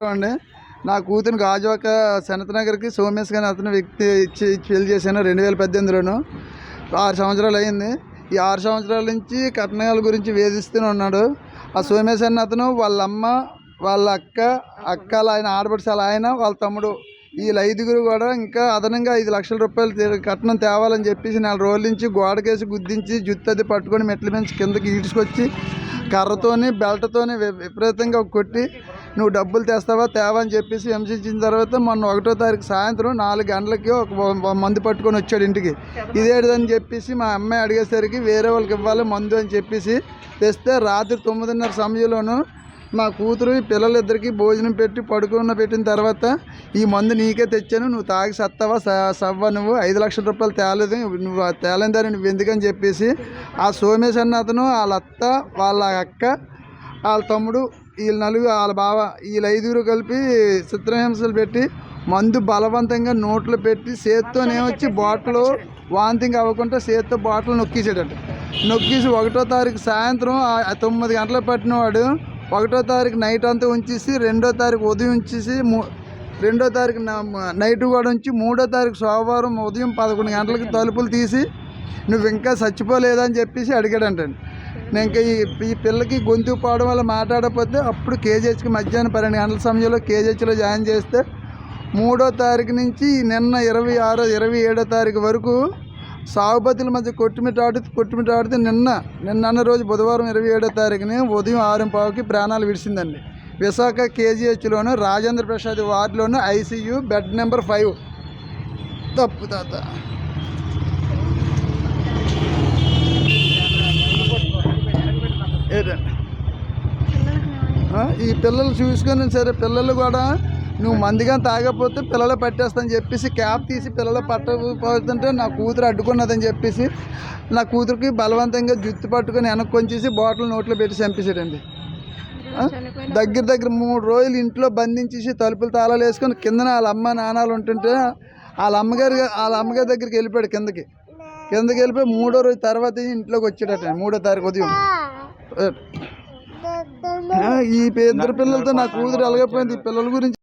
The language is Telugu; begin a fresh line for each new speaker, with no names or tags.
అండి. నా కూతురు గాజువాక సనత్ నగర్కి సోమేష్ గాని అతను వ్యక్తి ఇచ్చి ఇచ్చి పెళ్ళి చేశాను రెండు వేల పద్దెనిమిదిలోను. ఆరు సంవత్సరాలు అయింది. ఈ ఆరు సంవత్సరాల నుంచి కట్నాల గురించి వేధిస్తూనే ఉన్నాడు. ఆ సోమేష్ అన్న అతను వాళ్ళ అమ్మ వాళ్ళ అక్క అక్కల ఆయన ఆడపడిసాల ఆయన వాళ్ళ తమ్ముడు. వీళ్ళ ఐదుగురు కూడా ఇంకా అదనంగా ఐదు లక్షల రూపాయలు కట్నం తేవాలని చెప్పేసి నెల రోజుల నుంచి గోడకేసి గుద్దించి జుత్తు అది పట్టుకొని మెట్ల మించి కిందకి ఈడ్చుకొచ్చి కర్రతోని బెల్ట్తోని వి- విపరీతంగా కొట్టి నువ్వు డబ్బులు తెస్తావా? తేవా? అని చెప్పేసి హింసించిన తర్వాత మొన్న ఒకటో తారీఖు సాయంత్రం నాలుగు గంటలకి ఒక మందు పట్టుకొని వచ్చాడు ఇంటికి. ఇదేదని చెప్పేసి మా అమ్మాయి అడిగేసరికి వేరే వాళ్ళకి ఇవ్వాలి మందు అని చెప్పేసి తెస్తే రాత్రి తొమ్మిదిన్నర సమయంలోనూ మా కూతురు పిల్లలిద్దరికి భోజనం పెట్టి పడుకున్న పెట్టిన తర్వాత ఈ మందు నీకే తెచ్చాను. నువ్వు తాగి సత్తావా? స- సవ్వా నువ్వు? ఐదు లక్షల రూపాయలు తేలేదు. నువ్వు తేలేని తేలేదని నువ్వు ఎందుకని చెప్పేసి ఆ సోమేశ్ అన్న అతను వాళ్ళ అత్త వాళ్ళ అక్క వాళ్ళ తమ్ముడు వీళ్ళ నలుగురు వాళ్ళ బావ వీళ్ళ ఐదుగురు కలిపి చిత్రహింసలు పెట్టి మందు బలవంతంగా నోట్లో పెట్టి చేత్తోనేమొచ్చి బాటిల్ వాంతింగ్ అవ్వకుండా చేత్తో బాటిల్ నొక్కేసాడట. నొక్కేసి ఒకటో తారీఖు సాయంత్రం తొమ్మిది గంటల పట్టినవాడు ఒకటో తారీఖు నైట్ అంతా ఉంచేసి రెండో తారీఖు ఉదయం ఉంచేసి మూ రెండో తారీఖు నైట్ కూడా ఉంచి మూడో తారీఖు సోమవారం ఉదయం పదకొండు గంటలకు తలుపులు తీసి నువ్వు ఇంకా చచ్చిపోలేదని చెప్పేసి అడిగాడంటండి నేను ఇంకా ఈ ఈ పిల్లకి గొంతు పోవడం వల్ల మాట్లాడకపోతే అప్పుడు కేజీహెచ్కి మధ్యాహ్నం పన్నెండు గంటల సమయంలో కేజీహెచ్లో జాయిన్ చేస్తే మూడో తారీఖు నుంచి నిన్న ఇరవై ఆరో ఇరవై ఏడో తారీఖు వరకు సాగుబతుల మధ్య కొట్టుమిటాడుతూ కొట్టుమిటాడుతూ నిన్న నిన్న రోజు బుధవారం ఇరవై ఏడో తారీఖున ఉదయం ఆరు పావుకి ప్రాణాలు విడిచిందండి. విశాఖ కేజీహెచ్లోను రాజేంద్ర ప్రసాద్ వార్డులోను ఐసీయూ బెడ్ నెంబర్ ఫైవ్. తప్పు తాత. ఈ పిల్లలు చూసుకొని సరే పిల్లలు కూడా నువ్వు మందిగా తాగకపోతే పిల్లలు పట్టేస్తాని చెప్పేసి క్యాప్ తీసి పిల్లలు పట్టకపోతుంటే నా కూతురు అడ్డుకున్నదని చెప్పేసి నా కూతురికి బలవంతంగా జుత్తు పట్టుకొని వెనక్కి కొంచేసి బాటిల్ నోట్లో పెట్టి చంపేసాడండి ఆ, దగ్గర దగ్గర మూడు రోజులు ఇంట్లో బంధించేసి తలుపులు తాళాలు వేసుకొని కిందన వాళ్ళ అమ్మ నాన్నలు ఉంటుంటే వాళ్ళ అమ్మగారి వాళ్ళ అమ్మగారి దగ్గరికి వెళ్ళిపోయాడు కిందకి. కిందకి వెళ్ళిపోయి మూడో రోజు తర్వాత ఇంట్లోకి వచ్చాడట మూడో తారీఖు ఉదయం. ఈ ఇద్దరు పిల్లలతో నా కూతురు ఎలాగైపోయింది ఈ పిల్లల గురించి